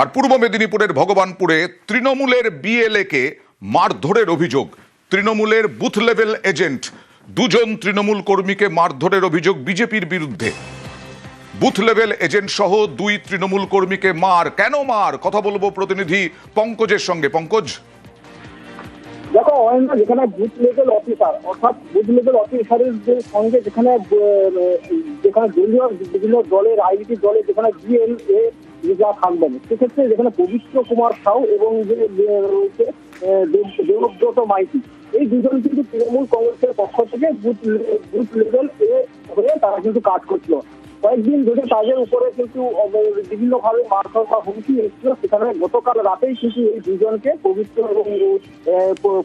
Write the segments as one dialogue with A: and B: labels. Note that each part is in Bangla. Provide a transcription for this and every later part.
A: আর পূর্ব মেদিনীপুরের ভগবানপুরে তৃণমূলের বিএলএকে মারধরের অভিযোগ। তৃণমূলের বুথ লেভেল এজেন্ট দুজন তৃণমূল কর্মীকে মারধরের অভিযোগ বিজেপির বিরুদ্ধে। বুথ লেভেল এজেন্ট সহ দুই তৃণমূল কর্মীকে মার। কেন মার? কথা বলব প্রতিনিধি পঙ্কজের সঙ্গে। পঙ্কজ?
B: দেখো, অয়না যেখানে বুথ লেভেল অফিসার, অর্থাৎ বুথ লেভেল অফিসারের যে সঙ্গে যেখানে যেখানে বিভিন্ন দলের রাজনীতি দলে যেখানে বিএল যা থাকবেন সেক্ষেত্রে যেখানে পবিত্র কুমার সাউ এবং যে রয়েছে দেবব্রত মাইতি এই দুজন কিন্তু তৃণমূল কংগ্রেসের পক্ষ থেকে বুথ বুথ লেভেল এ হয়ে তারা কিন্তু কাজ করছিল। কয়েকদিন ধরে তাদের উপরে কিন্তু বিভিন্ন ভাবে মারধর বা হুমকি এসেছিল। সেখানে গতকাল রাতেই কিন্তু এই দুজনকে পবিত্র এবং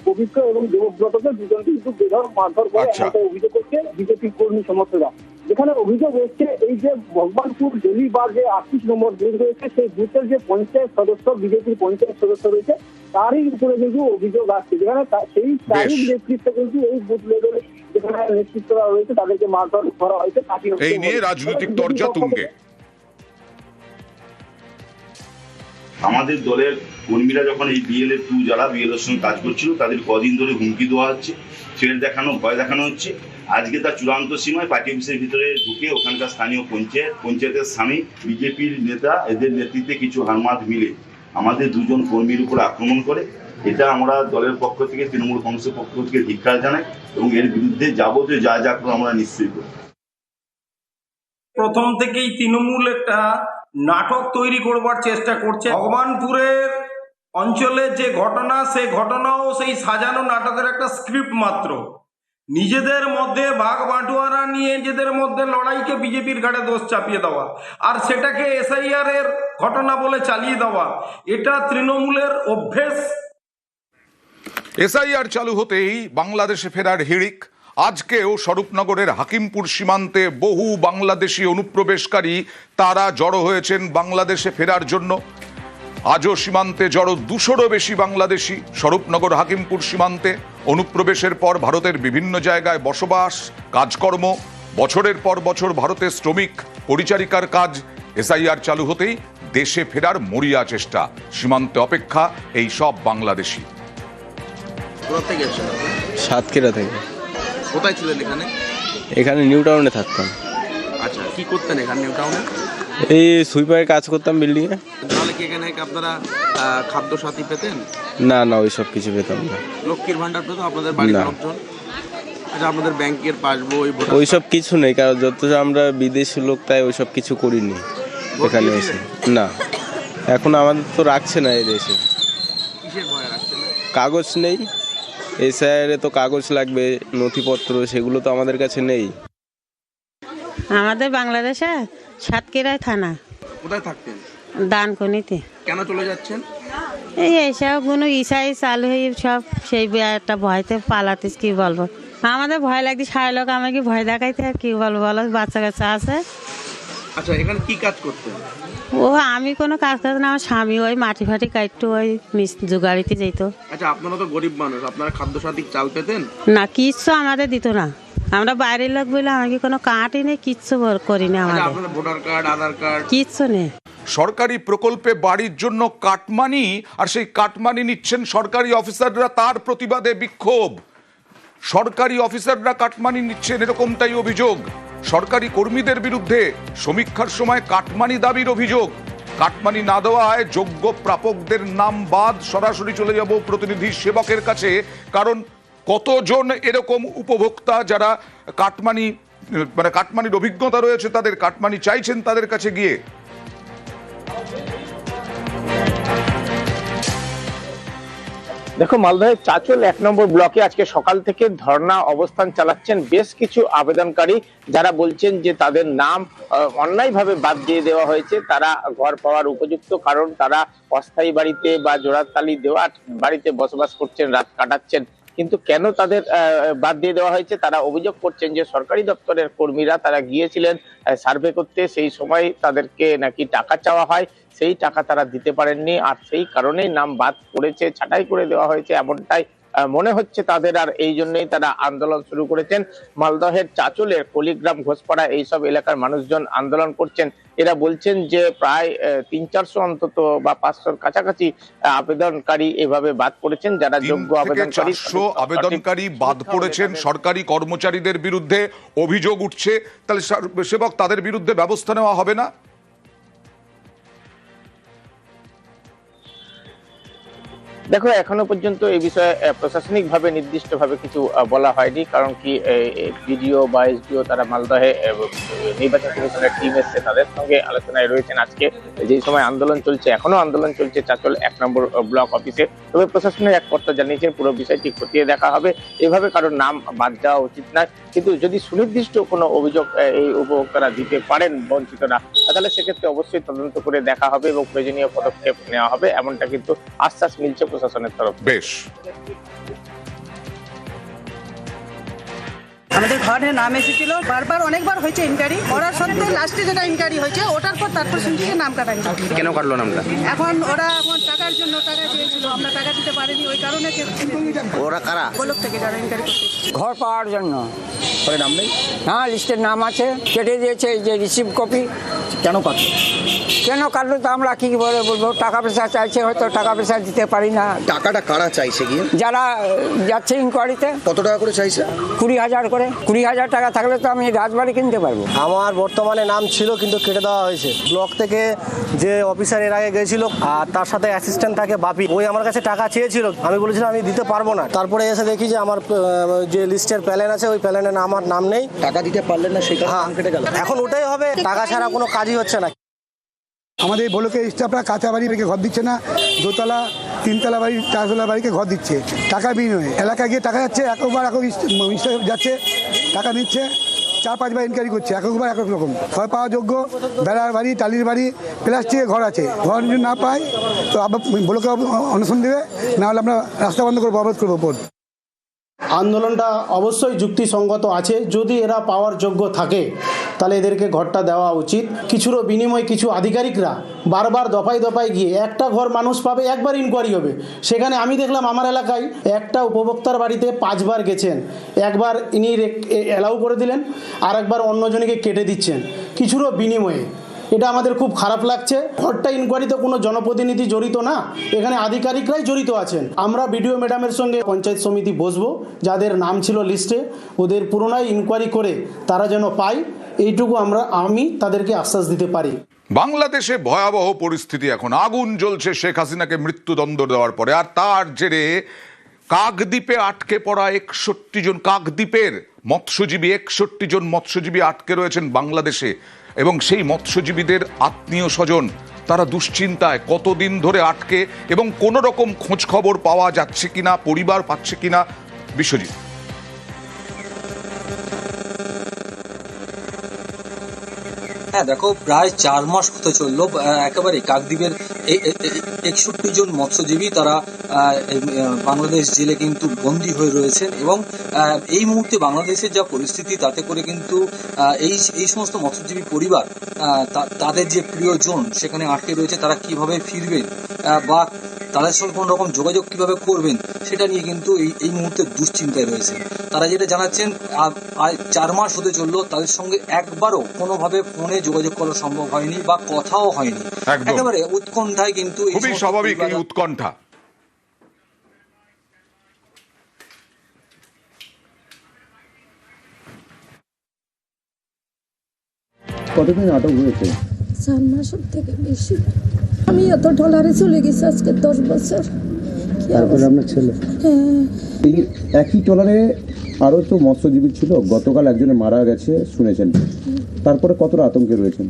B: পবিত্র এবং দেবব্রতকে দুজনকে কিন্তু বেধর মারধর করে
A: আচ্ছা।
B: অভিযোগ করছে বিজেপি কর্মী সমর্থকরা। যেখানে অভিযোগ এসছে এই যে ভগবানপুর ডেলি বা যে আটত্রিশ নম্বর বুথ রয়েছে সেই বুথের যে পঞ্চায়েত সদস্য বিজেপির পঞ্চায়েত সদস্য রয়েছে তারই উপরে কিন্তু অভিযোগ আসছে। যেখানে সেই তারই নেতৃত্বে কিন্তু এই বুথ লেভেলে যেখানে নেতৃত্বরা রয়েছে তাদেরকে মারধর করা হয়েছে তাকে
A: এই নিয়ে রাজনৈতিক তরজা তুঙ্গে।
C: আমাদের দলের কর্মীরা যখন এই বিএলএ টু যারা বিএলএর সঙ্গে কাজ করছিল তাদের কদিন ধরে হুমকি দেওয়া হচ্ছে থ্রেট দেখানো ভয় দেখানো হচ্ছে। আজকে তার চূড়ান্ত সীমায় পার্টি অফিসের ভিতরে ঢুকে ওখানকার স্থানীয় পঞ্চায়েত, পঞ্চায়েতের স্বামী, বিজেপির নেতা, এদের নেতৃত্বে কিছু হারমাত মিলে আমাদের দুজন কর্মীর উপর আক্রমণ করে। এটা আমরা দলের পক্ষ থেকে, তৃণমূল কংগ্রেসের পক্ষ থেকে ধিক্কার জানাই এবং এর বিরুদ্ধে যাবতীয় যা যা করব আমরা নিশ্চয়ই করব।
D: প্রথম থেকেই তৃণমূল একটা নাটক তৈরি করবার চেষ্টা করছে। ভগবানপুরের অঞ্চলে যে ঘটনা, সে ঘটনাও সেই সাজানো নাটকের একটা স্ক্রিপ্ট মাত্র। নিজেদের মধ্যে ভাগ বাঁটোয়ারা নিয়ে নিজেদের মধ্যে লড়াইকে বিজেপির ঘাড়ে দোষ চাপিয়ে দেওয়া আর সেটাকে এসআইআর এর ঘটনা বলে চালিয়ে দেওয়া, এটা তৃণমূলের অভ্যেস।
A: এসআইআর চালু হতেই বাংলাদেশে ফেরার হিড়িক। আজকেও স্বরূপনগরের হাকিমপুর সীমান্তে বহু বাংলাদেশি অনুপ্রবেশকারী তারা জড়ো হয়েছেন বাংলাদেশে ফেরার জন্য। আজও সীমান্তে জড়ো দুশোরও বেশি বাংলাদেশি স্বরূপনগর হাকিমপুর সীমান্তে অনুপ্রবেশের পর ভারতের বিভিন্ন জায়গায় বসবাস কাজকর্ম বছরের পর বছর ভারতের শ্রমিক পরিচারিকার কাজ এসআইআর চালু হতেই দেশে ফেরার মরিয়া চেষ্টা সীমান্তে অপেক্ষা এই সব বাংলাদেশি?
E: সাতক্ষীরা থেকে।
F: কোথায় ছিলেন এখানে?
E: এখানে নিউ টাউনে থাকতাম।
F: আচ্ছা কি করতেন এখানে নিউ টাউনে?
E: এই সুইপারের কাজ করতাম বিল্ডিংয়ে
F: তাহলে কি এখানে আপনারা খাদ্য সাথী পেতেন?
E: না না ওই সব কিছু পেতাম না।
F: লক্ষ্মীর ভান্ডার পেতো আপনাদের বাড়ির লোকজন? আচ্ছা আপনাদের ব্যাংকের পাসবই
E: ওই সব কিছু নেই কারণ যত আমরা বিদেশি লোক তাই ওই সব কিছু করিনি এখানে এসে। না। এখন আমাদের তো রাখছে না এই দেশে? কাগজ নেই। এসআইআরে তো কাগজ লাগবে নথিপত্র সেগুলো তো আমাদের কাছে নেই।
G: আমাদের বাংলাদেশে সাতক্ষীরায় থানা।
F: কোথায় থাকতেন?
G: দানকনিতে।
F: কেন চলে যাচ্ছেন?
G: এই এইসব কোনো ইসাই চালু হয়ে সব সেই একটা ভয়তে পালাতে কি বলব? আমাদের ভয় লাগছে সারা লোক আমাকে ভয় দেখাইতে আর কি বলব বলো বাচ্চা কাচ্চা আছে।
F: আচ্ছা এখানে কি কাজ করতেন?
G: ও আমি কোনো কাজ করতে না আমার স্বামী ওই মাটি ফাটি কাটতো ওই মিস জুগাড়িতে যেত।
F: আচ্ছা আপনারা তো গরিব মানুষ আপনারা খাদ্য সাথী চাল পেতেন?
G: না কিচ্ছু আমাদের দিত না। আমরা বাইরের লোক বলে আমাকে কোনো কাটই নেই কিচ্ছু করিনি
F: আচ্ছা
G: আমাদের।
F: Voter card Aadhaar card?
G: কিচ্ছু নেই।
A: সরকারি প্রকল্পে বাড়ির জন্য কাটমানি আর সেই কাটমানি নিচ্ছেন সরকারি অফিসাররা তার প্রতিবাদে বিক্ষোভ। সরকারি অফিসাররা কাটমানি নিচ্ছেন এরকমটাই অভিযোগ। সরকারি কর্মীদের বিরুদ্ধে সমীক্ষার সময় কাটমানি দাবির অভিযোগ। কাটমানি না দেওয়ায় যোগ্য প্রাপকদের নাম বাদ সরাসরি চলে যাব প্রতিনিধি সেবকের কাছে কারণ কতজন এরকম উপভোক্তা যারা কাটমানি মানে কাটমানির অভিজ্ঞতা রয়েছে তাদের কাটমানি চাইছেন তাদের কাছে গিয়ে?
H: দেখো মালদহের চাচল এক নম্বর ব্লকে আজকে সকাল থেকে ধর্ণা অবস্থান চালাচ্ছেন বেশ কিছু আবেদনকারী যারা বলছেন যে তাদের নাম অন্যায়ভাবে বাদ দিয়ে দেওয়া হয়েছে। তারা ঘর পাওয়ার উপযুক্ত কারণ, তারা অস্থায়ী বাড়িতে বা জোড়াতালি দেওয়া বাড়িতে বসবাস করছেন, রাত কাটাচ্ছেন। কিন্তু কেন তাদের বাদ দিয়ে দেওয়া হয়েছে? তারা অভিযোগ করছেন যে সরকারি দপ্তরের কর্মীরা তারা গিয়েছিলেন সার্ভে করতে। সেই সময় তাদেরকে নাকি টাকা চাওয়া হয়। সেই টাকা তারা দিতে পারেননি। আর সেই কারণেই নাম বাদ করেছে ছাঁটাই করে দেওয়া হয়েছে, এমনটাই মনে হচ্ছে তাদের আর এই জন্যই তারা আন্দোলন শুরু করেছেন। মালদহের চাচলের কলিগ্রাম ঘোষপাড়া এইসব এলাকার মানুষজন আন্দোলন করছেন। এরা বলছেন যে প্রায় তিন চারশো অন্তত বা পাঁচশোর কাছাকাছি আবেদনকারী এভাবে বাদ পড়েছেন। যারা যোগ্য আবেদনকারী
A: চারশো আবেদনকারী বাদ পড়েছেন। সরকারি কর্মচারীদের বিরুদ্ধে অভিযোগ উঠছে। তাহলে সেবক তাদের বিরুদ্ধে ব্যবস্থা নেওয়া হবে না?
H: দেখো, এখনও পর্যন্ত এই বিষয়ে প্রশাসনিকভাবে নির্দিষ্টভাবে কিছু বলা হয়নি, কারণ কি বিডিও বা এসডিও তারা মালদহে নির্বাচন কমিশনের টিম এসছে, তাদের সঙ্গে আলোচনায় রয়েছেন আজকে। যে সময় আন্দোলন চলছে, এখনও আন্দোলন চলছে চাচল এক নম্বর ব্লক অফিসে। তবে প্রশাসনের এক কর্তা জানিয়েছেন, পুরো বিষয়টি খতিয়ে দেখা হবে। এভাবে কারোর নাম বাদ দেওয়া উচিত নয়। কিন্তু যদি সুনির্দিষ্ট কোনো অভিযোগ এই উপভোক্তারা দিতে পারেন, বঞ্চিতরা তাহলে সেক্ষেত্রে অবশ্যই তদন্ত করে দেখা হবে এবং প্রয়োজনীয় পদক্ষেপ নেওয়া হবে। এমনটা কিন্তু আশ্বাস মিলছে প্রশাসনের তরফ
A: বেশ।
I: আমাদের ঘরে নাম এসেছিল। বারবার অনেকবার হয়েছে ইনকোয়ারি করার সত্ত্বেও লাস্টে যেটা ইনকোয়ারি হয়েছে ওটার পর তারপর শুনছি যে নাম কাটা
F: কেন কাটলো নামটা?
I: এখন ওরা এখন টাকার জন্য টাকা চেয়েছিল আমরা টাকা দিতে পারিনি ওই কারণে
F: ওরা কারা?
I: গোলক থেকে যারা ইনকোয়ারি করতে
J: ঘর পাওয়ার জন্য।
F: পরে নাম নেই?
J: হ্যাঁ লিস্টের নাম আছে কেটে দিয়েছে এই যে রিসিভ কপি
F: কেন কাটলো?
J: কেন কাটলো তো আমরা কি বলে বলব? টাকা পয়সা চাইছে হয়তো টাকা পয়সা দিতে পারি না।
F: টাকাটা কারা চাইছে গিয়ে?
J: যারা যাচ্ছে ইনকোয়ারিতে
F: কত টাকা করে চাইছে?
J: কুড়ি হাজার করে কুড়ি হাজার টাকা থাকলে তো আমি রাজবাড়ি কিনতে পারব।
K: আমার বর্তমানে নাম ছিল কিন্তু কেটে দেওয়া হয়েছে। ব্লক থেকে যে অফিসার এর আগে গেছিল আর তার সাথে অ্যাসিস্ট্যান্ট থাকে বাপি ওই আমার কাছে টাকা চেয়েছিল। আমি বলেছিলাম আমি দিতে পারব না। তারপরে এসে দেখি যে আমার যে লিস্টের প্ল্যান আছে ওই প্ল্যানে আমার নাম নেই।
F: টাকা দিতে পারলেন না সেই কারণে
K: হ্যাঁ
F: কেটে গেল।
K: এখন ওটাই হবে টাকা ছাড়া কোনো কাজই হচ্ছে না।
L: আমাদের এই ব্লকের স্টাফরা কাঁচা বাড়ি থেকে ঘর দিচ্ছে না দোতলা তিনতলা বাড়ি, চারতলা বাড়িকে ঘর দিচ্ছে। টাকা বিনিময়ে। এলাকায় গিয়ে টাকা যাচ্ছে একবার, এক যাচ্ছে, টাকা নিচ্ছে, চার পাঁচবার ইনকোয়ারি করছে, এক একবার, এক এক রকম। ঘর পাওয়া যোগ্য, বেড়ার বাড়ি, টালির বাড়ি প্লাস্টিকের ঘর আছে। ঘর যদি না পাই তো আবার ব্লকে অনশন দেবে না হলে আমরা রাস্তা বন্ধ করব, অবরোধ করব পর
K: আন্দোলনটা অবশ্যই যুক্তিসঙ্গত আছে। যদি এরা পাওয়ার যোগ্য থাকে, তাহলে এদেরকে ঘরটা দেওয়া উচিত। কিছুরও বিনিময়ে কিছু আধিকারিকরা বারবার দফায় দফায় গিয়ে একটা ঘর মানুষ পাবে, একবার ইনকোয়ারি হবে। সেখানে আমি দেখলাম আমার এলাকায় একটা উপভোক্তার বাড়িতে পাঁচবার গেছেন। একবার ইনি অ্যালাউ করে দিলেন আর একবার অন্যজনকে কেটে দিচ্ছেন। কিছুরও বিনিময়ে এটা আমাদের খুব খারাপ লাগছে। ঘরটা ইনকোয়ারিতে কোনো জনপ্রতিনিধি জড়িত না, এখানে আধিকারিকরাই জড়িত আছেন। আমরা বিডিও ম্যাডামের সঙ্গে পঞ্চায়েত সমিতি বসবো, যাদের নাম ছিল লিস্টে, ওদের পুরোনায় ইনকোয়ারি করে তারা যেন পায়, এইটুকু আমরা, আমি তাদেরকে আশ্বাস দিতে পারি।
A: বাংলাদেশে ভয়াবহ পরিস্থিতি এখন। আগুন জ্বলছে শেখ হাসিনাকে মৃত্যুদণ্ড দেওয়ার পরে, আর তার জেরে কাকদ্বীপে আটকে পড়া একষট্টি জন, কাকদ্বীপের মৎস্যজীবী, একষট্টি জন মৎস্যজীবী আটকে রয়েছেন বাংলাদেশে। এবং সেই মৎস্যজীবীদের আত্মীয় স্বজন, তারা দুশ্চিন্তায় কতদিন ধরে আটকে এবং কোনো রকম খোঁজ খবর পাওয়া যাচ্ছে কিনা, পরিবার পাচ্ছে কিনা, বিশ্বজিৎ।
M: হ্যাঁ দেখো, প্রায় চার মাস হতে চলল একেবারে কাকদ্বীপের একষট্টি জন মৎস্যজীবী তারা বাংলাদেশ জেলে কিন্তু বন্দী হয়ে রয়েছেন এবং এই মুহূর্তে বাংলাদেশের যা পরিস্থিতি, তাতে করে কিন্তু এই এই সমস্ত মৎস্যজীবী পরিবার তাদের যে প্রিয়জন সেখানে আটকে রয়েছে, তারা কীভাবে ফিরবেন বা তাদের সঙ্গে কোনো রকম যোগাযোগ কীভাবে করবেন সেটা নিয়ে কিন্তু এই এই মুহূর্তে দুশ্চিন্তায় রয়েছে। তারা যেটা জানাচ্ছেন চার মাস হতে চলল তাদের সঙ্গে একবারও কোনোভাবে ফোনে যোগাযোগ করা সম্ভব হয়নি বা কথাও হয়নি। একেবারে উৎকণ্ঠায় কিন্তু
A: খুবই স্বাভাবিক এই উৎকণ্ঠা।
K: কতদিন আটক হয়েছে?
I: চার মাসের থেকে বেশি। আমি এত ডলারে চলে গেছি আজকে দশ বছর।
K: তারপরে আপনার ছেলে?
I: হ্যাঁ।
K: এই একই ট্রলারে আরও তো মৎস্যজীবী ছিল গতকাল একজনে মারা গেছে শুনেছেন। তারপরে কতটা আতঙ্কে রয়েছেন?